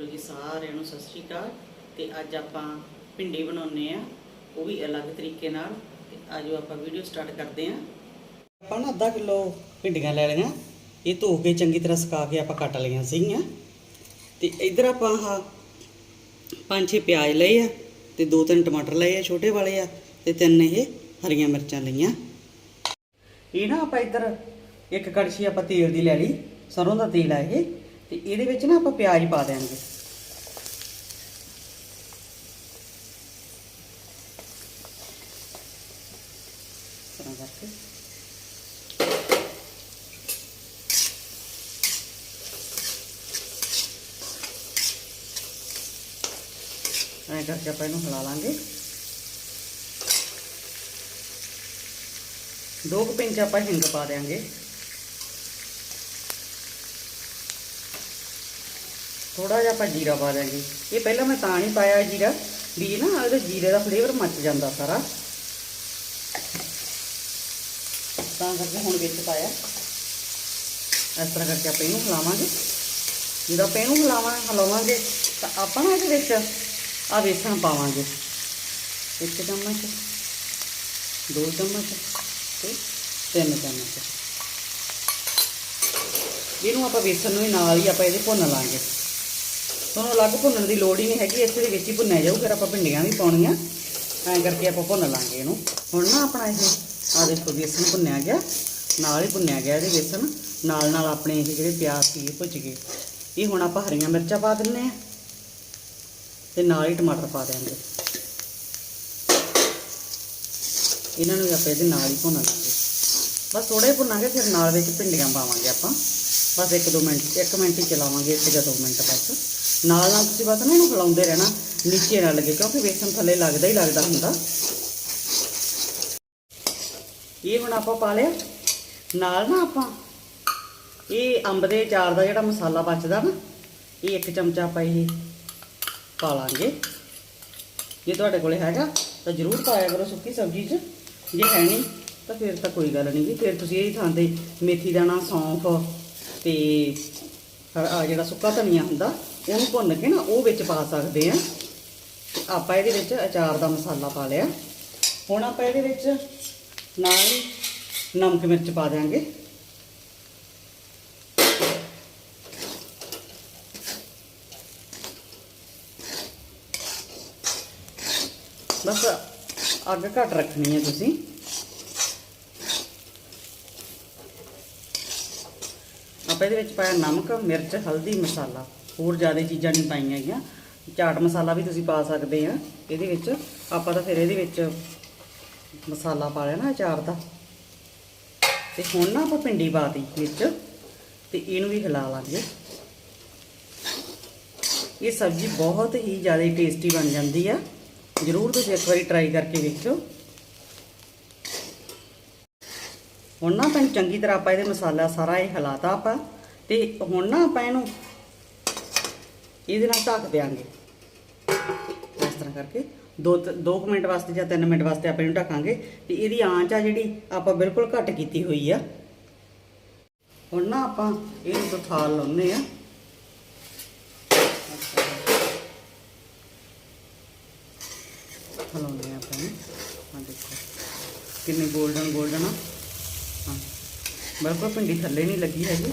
ਚਲੋ ਜੀ ਸਾਰਿਆਂ ਨੂੰ ਸਤਿ ਸ਼੍ਰੀ ਅਕਾਲ। ਤੇ ਅੱਜ ਆਪਾਂ ਭਿੰਡੀ ਬਣਾਉਨੇ ਆ ਉਹ ਵੀ ਅਲੱਗ ਤਰੀਕੇ ਨਾਲ। ਤੇ ਆਜੋ ਆਪਾਂ ਵੀਡੀਓ ਸਟਾਰਟ ਕਰਦੇ ਆ ਆਪਾਂ ਨਾ ਅੱਧਾ ਕਿਲੋ ਭਿੰਡੀਆਂ ਲੈ ਲਈਆਂ। ਇਹ ਧੋ ਕੇ ਚੰਗੀ ਤਰ੍ਹਾਂ ਸੁਕਾ ਕੇ ਆਪਾਂ ਕੱਟ ਲਈਆਂ ਸੀਗੀਆਂ। ਤੇ ਇੱਧਰ ਆਪਾਂ ਆਹ ਪੰਜ ਛੇ ਪਿਆਜ਼ ਲਏ ਆ ਤੇ ਦੋ ਤਿੰਨ ਟਮਾਟਰ ਲਏ ਆ, ਛੋਟੇ ਵਾਲੇ ਆ, ਤੇ ਤਿੰਨ ਇਹ ਹਰੀਆਂ ਮਿਰਚਾਂ ਲਈਆਂ। ਇਹ ਨਾ ਆਪਾਂ ਇੱਧਰ ਇੱਕ ਕੜਛੀ ਆਪਾਂ ਤੇਲ ਦੀ ਲੈ ਲਈ, ਸਰੋਂ ਦਾ ਤੇਲ ਆ ਇਹ। ਤੇ ਇਹਦੇ ਵਿੱਚ ਨਾ ਆਪਾਂ ਪਿਆਜ਼ ਪਾ ਦਿਆਂਗੇ ਤਰ੍ਹਾਂ ਕਰਕੇ। ਐਂ ਕਰਕੇ ਆਪਾਂ ਇਹਨੂੰ ਹਿਲਾ ਲਾਂਗੇ। ਦੋ ਕੁ ਪਿੰਚ ਆਪਾਂ ਹਿੰਗ ਪਾ ਦਿਆਂਗੇ। ਥੋੜਾ ਜਿਹਾ ਆਪਾਂ ਜੀਰਾ ਪਾ ਦਿਆਂਗੇ ਇਹ ਪਹਿਲਾਂ ਮੈਂ ਤਾਂ ਨਹੀਂ ਪਾਇਆ ਜੀਰਾ, ਵੀ ਨਾ ਇਹਦੇ ਜੀਰੇ ਦਾ ਫਲੇਵਰ ਮੱਚ ਜਾਂਦਾ ਸਾਰਾ। ਤਾਂ ਕਰਕੇ ਹੁਣ ਵਿੱਚ ਪਾਇਆ। ਇਸ ਤਰ੍ਹਾਂ ਕਰਕੇ ਆਪਾਂ ਇਹਨੂੰ ਹਿਲਾਵਾਂਗੇ। ਜਦੋਂ ਆਪਾਂ ਇਹਨੂੰ ਹਿਲਾਵਾਂ, ਹਿਲਾਵਾਂਗੇ, ਤਾਂ ਆਪਾਂ ਨਾ ਇਹਦੇ ਵਿੱਚ ਆ ਵੇਸਣ ਪਾਵਾਂਗੇ। ਇੱਕ ਚਮਚ, ਦੋ ਚਮਚ ਤੇ ਤਿੰਨ ਚਮਚ। ਇਹਨੂੰ ਆਪਾਂ ਵੇਸਣ ਨੂੰ ਹੀ ਨਾਲ ਹੀ ਆਪਾਂ ਇਹਦੇ ਭੁੰਨ ਲਾਂਗੇ। ਤੁਹਾਨੂੰ ਅਲੱਗ ਭੁੰਨਣ ਦੀ ਲੋੜ ਹੀ ਨਹੀਂ ਹੈਗੀ ਇਸੇ ਦੇ ਵਿੱਚ ਹੀ ਭੁੰਨਿਆ ਜਾਊ, ਫਿਰ ਆਪਾਂ ਭਿੰਡੀਆਂ ਵੀ ਪਾਉਣੀਆਂ। ਐਂ ਕਰਕੇ ਆਪਾਂ ਭੁੰਨ ਲਾਂਗੇ ਇਹਨੂੰ। ਹੁਣ ਨਾ ਆਪਣਾ ਇਹ ਆ ਦੇਖੋ ਵੇਸਣ ਭੁੰਨਿਆ ਗਿਆ, ਨਾਲ ਹੀ ਭੁੰਨਿਆ ਗਿਆ ਇਹਦੇ ਵੇਸਣ। ਨਾਲ ਨਾਲ ਆਪਣੇ ਇਹ ਜਿਹੜੇ ਪਿਆਜ਼ ਸੀ, ਇਹ ਭੁੱਜ ਗਏ। ਇਹ ਹੁਣ ਆਪਾਂ ਹਰੀਆਂ ਮਿਰਚਾਂ ਪਾ ਦਿੰਨੇ ਆ, ਤੇ ਨਾਲ ਹੀ ਟਮਾਟਰ ਪਾ ਦਿਆਂਗੇ। ਇਹਨਾਂ ਨੂੰ ਵੀ ਆਪਾਂ ਇਹਦੇ ਨਾਲ ਹੀ ਭੁੰਨ ਲਾਂਗੇ। ਬਸ ਥੋੜੇ ਭੁੰਨਾਂਗੇ, ਫਿਰ ਨਾਲ ਵਿੱਚ ਭਿੰਡੀਆਂ ਪਾਵਾਂਗੇ ਆਪਾਂ। ਬਸ 1-2 ਮਿੰਟ 1 ਮਿੰਟ ਹੀ ਚਲਾਵਾਂਗੇ 1 ਜਾਂ 2 ਮਿੰਟ ਬਸ। ਨਾਲ ਨਾਲ ਤੁਸੀਂ ਬਸ ਨਾ ਇਹਨੂੰ ਹਿਲਾਉਂਦੇ ਰਹਿਣਾ, ਨੀਚੇ ਨਾ ਲੱਗੇ, ਕਿਉਂਕਿ ਬੇਸਨ ਥੱਲੇ ਲੱਗਦਾ ਹੀ ਲੱਗਦਾ ਹੁੰਦਾ। ਇਹ ਹੁਣ ਆਪਾਂ ਪਾ ਲਿਆ। ਨਾਲ ਨਾ ਆਪਾਂ ਇਹ ਅੰਬ ਦੇ ਅਚਾਰ ਦਾ ਜਿਹੜਾ ਮਸਾਲਾ ਬਚਦਾ ਨਾ, ਇਹ ਇੱਕ ਚਮਚਾ ਆਪਾਂ ਇਹ ਪਾ ਲਾਂਗੇ। ਜੇ ਤੁਹਾਡੇ ਕੋਲੇ ਹੈਗਾ, ਤਾਂ ਜ਼ਰੂਰ ਪਾਇਆ ਕਰੋ ਸੁੱਕੀ ਸਬਜ਼ੀ 'ਚ। ਜੇ ਹੈ ਨਹੀਂ, ਤਾਂ ਫਿਰ ਤਾਂ ਕੋਈ ਗੱਲ ਨਹੀਂ। ਜੀ ਫਿਰ ਤੁਸੀਂ ਇਹ ਥਾਂ ਤੇ ਮੇਥੀ ਦਾਣਾ, ਸੌਂਫ ਤੇ ਆ ਜਿਹੜਾ ਸੁੱਕਾ ਧਨੀਆ ਹੁੰਦਾ, ਉਹਨੂੰ ਭੁੰਨ ਕੇ ਨਾ ਉਹ ਵਿੱਚ ਪਾ ਸਕਦੇ ਆ। ਆਪਾਂ ਇਹਦੇ ਵਿੱਚ ਅਚਾਰ ਦਾ ਮਸਾਲਾ ਪਾ ਲਿਆ। ਹੁਣ ਆਪਾਂ ਇਹਦੇ ਵਿੱਚ ਨਾਲ ਹੀ ਨਮਕ ਮਿਰਚ ਪਾ ਦਿਆਂਗੇ। ਬਸ ਅੱਗ ਘੱਟ ਰੱਖਣੀ ਹੈ ਤੁਸੀਂ। ਆਪਾਂ ਇਹਦੇ ਵਿੱਚ ਪਾਇਆ ਨਮਕ, ਮਿਰਚ, ਹਲਦੀ, ਮਸਾਲਾ। ਹੋਰ ਜ਼ਿਆਦਾ ਚੀਜ਼ਾਂ ਨਹੀਂ ਪਾਈਆਂ ਹੈਗੀਆਂ। ਚਾਟ ਮਸਾਲਾ ਵੀ ਤੁਸੀਂ ਪਾ ਸਕਦੇ ਆ। ਇਹਦੇ ਵਿੱਚ ਆਪਾਂ ਤਾਂ ਫਿਰ ਇਹਦੇ ਵਿੱਚ ਮਸਾਲਾ ਪਾ ਲਿਆ ਨਾ ਅਚਾਰ ਦਾ। ਤੇ ਹੁਣ ਨਾ ਆਪਾਂ ਪਿੰਡੀ ਪਾਤੀ ਵਿੱਚ ਤੇ ਇਹਨੂੰ ਵੀ ਹਿਲਾ ਲਾਂਗੇ। ਇਹ ਸਬਜ਼ੀ ਬਹੁਤ ਹੀ ਜ਼ਿਆਦਾ ਟੇਸਟੀ ਬਣ ਜਾਂਦੀ ਆ। ਜ਼ਰੂਰ ਤੁਸੀਂ ਇੱਕ ਵਾਰੀ ਟਰਾਈ ਕਰਕੇ ਵੇਖਿਓ। ਹੁਣ ਨਾ ਆਪਾਂ ਚੰਗੀ ਤਰ੍ਹਾਂ ਆਪਾਂ ਇਹਦੇ ਮਸਾਲਾ ਸਾਰਾ ਇਹ ਹਲਾਤਾ ਆਪਾਂ, ਤੇ ਹੁਣ ਨਾ ਆਪਾਂ ਇਹਨੂੰ ਇਹਦੇ ਨਾਲ ਢੱਕ ਦਿਆਂਗੇ। ਇਸ ਤਰ੍ਹਾਂ ਕਰਕੇ 2 2 ਮਿੰਟ ਵਾਸਤੇ ਜਾਂ 3 ਮਿੰਟ ਵਾਸਤੇ ਆਪਾਂ ਇਹਨੂੰ ਢੱਕਾਂਗੇ, ਤੇ ਇਹਦੀ ਆਂਚ ਆ ਜਿਹੜੀ ਆਪਾਂ ਬਿਲਕੁਲ ਘੱਟ ਕੀਤੀ ਹੋਈ ਆ। ਹੁਣ ਨਾ ਆਪਾਂ ਇਹਨੂੰ ਬਥਾਲ ਲਾਉਨੇ ਆ। ਹਲਾਉਂਦੇ ਆ ਆਪਾਂ ਇਹਨੂੰ। ਆ ਦੇਖੋ, ਕਿੰਨੀ 골ਡਨ 골ਡਨ ਆ। ਬਿਲਕੁਲ ਭਿੰਡੀ ਥੱਲੇ ਨਹੀਂ ਲੱਗੀ ਹੈਗੀ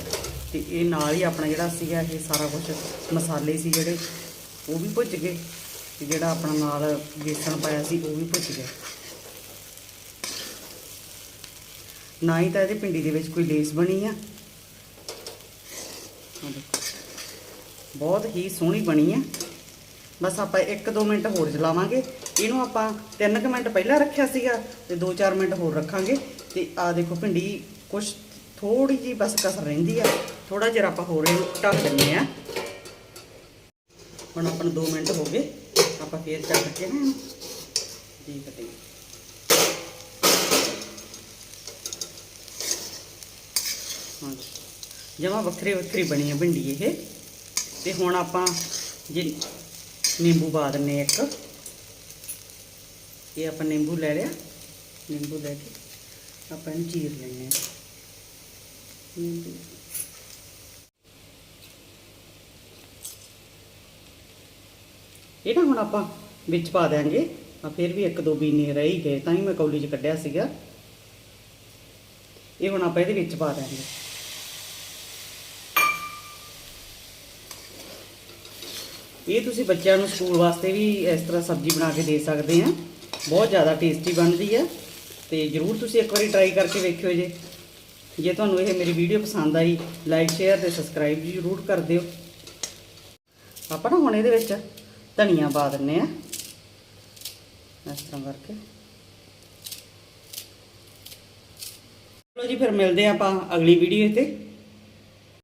ਤੇ ਇਹ ਨਾਲ ਹੀ ਆਪਣਾ ਜਿਹੜਾ ਸੀਗਾ ਇਹ ਸਾਰਾ ਕੁਝ ਮਸਾਲੇ ਸੀ ਜਿਹੜੇ, ਉਹ ਵੀ ਭੁੱਜ ਗਏ ਤੇ ਜਿਹੜਾ ਆਪਣਾ ਨਾਲ ਬੇਸਣ ਪਾਇਆ ਸੀ, ਉਹ ਵੀ ਭੁੱਜ ਗਿਆ। ਨਾ ਹੀ ਤਾਂ ਇਹਦੇ ਭਿੰਡੀ ਦੇ ਵਿੱਚ ਕੋਈ ਲੇਸ ਬਣੀ ਆ। ਬਹੁਤ ਹੀ ਸੋਹਣੀ ਬਣੀ ਆ। ਬਸ ਆਪਾਂ 1-2 ਮਿੰਟ ਹੋਰ ਜਲਾਵਾਂਗੇ। ਇਹਨੂੰ ਆਪਾਂ 3 ਕੁ ਮਿੰਟ ਪਹਿਲਾਂ ਰੱਖਿਆ ਸੀਗਾ ਤੇ 2-4 ਮਿੰਟ ਹੋਰ ਰੱਖਾਂਗੇ। ਤੇ ਆ ਦੇਖੋ ਭਿੰਡੀ ਕੁਛ ਥੋੜੀ ਜੀ ਬਸ ਕਸਰ ਰਹਿੰਦੀ ਆ। ਥੋੜਾ ਜਿਹਾ ਆਪਾਂ ਹੋਰ ਇਹਨੂੰ ਢੱਕ ਦਿੰਨੇ ਆ। ਹੁਣ ਆਪਾਂ ਨੂੰ 2 ਮਿੰਟ ਹੋ ਗਏ। ਆਪਾਂ ਫੇਰ ਢੱਕ ਕੇ ਨਾ ਠੀਕ ਹੈ ਹਾਂਜੀ। ਜਮਾ ਵੱਖਰੀ ਵੱਖਰੀ ਬਣੀ ਹੈ ਭਿੰਡੀ ਇਹ। ਤੇ ਹੁਣ ਆਪਾਂ ਜੇ ਨਿੰਬੂ ਪਾ ਦਿੰਨੇ ਇੱਕ। ਇਹ ਆਪਾਂ ਨਿੰਬੂ ਲੈ ਲਿਆ। ਨਿੰਬੂ ਲੈ ਕੇ ਆਪਾਂ ਇਹਨੂੰ ਚੀਰ ਲੈਣੇ ਆ। ਨਿੰਬੂ ਇਹ ਨਾ ਹੁਣ ਆਪਾਂ ਵਿੱਚ ਪਾ ਦਿਆਂਗੇ। ਆ ਫਿਰ ਵੀ ਇੱਕ ਦੋ ਬੀਨੇ ਰਹਿ ਹੀ ਗਏ, ਤਾਂ ਹੀ ਮੈਂ ਕੌਲੀ 'ਚ ਕੱਢਿਆ ਸੀਗਾ। ਇਹ ਹੁਣ ਆਪਾਂ ਇਹਦੇ ਵਿੱਚ ਪਾ ਦਿਆਂਗੇ। ਇਹ ਤੁਸੀਂ ਬੱਚਿਆਂ ਨੂੰ ਸਕੂਲ ਵਾਸਤੇ ਵੀ ਇਸ ਤਰ੍ਹਾਂ ਸਬਜ਼ੀ ਬਣਾ ਕੇ ਦੇ ਸਕਦੇ ਆ। ਬਹੁਤ ਜ਼ਿਆਦਾ ਟੇਸਟੀ ਬਣਦੀ ਆ। ਤੇ ਜਰੂਰ ਤੁਸੀਂ ਇੱਕ ਵਾਰੀ ਟਰਾਈ ਕਰਕੇ ਵੇਖਿਓ ਜੇ। ਜੇ ਤੁਹਾਨੂੰ ਇਹ ਮੇਰੀ ਵੀਡੀਓ ਪਸੰਦ ਆਈ ਲਾਈਕ ਸ਼ੇਅਰ ਤੇ ਸਬਸਕ੍ਰਾਈਬ ਜਰੂਰ ਕਰ ਦਿਓ। ਆਪਾਂ ਨਾ ਹੁਣ ਇਹਦੇ ਵਿੱਚ ਧਨੀਆ ਪਾ ਦਿੰਨੇ ਆ। ਇਸ ਤਰ੍ਹਾਂ ਕਰਕੇ। ਚਲੋ ਜੀ, ਫਿਰ ਮਿਲਦੇ ਆ ਆਪਾਂ ਅਗਲੀ ਵੀਡੀਓ ਤੇ।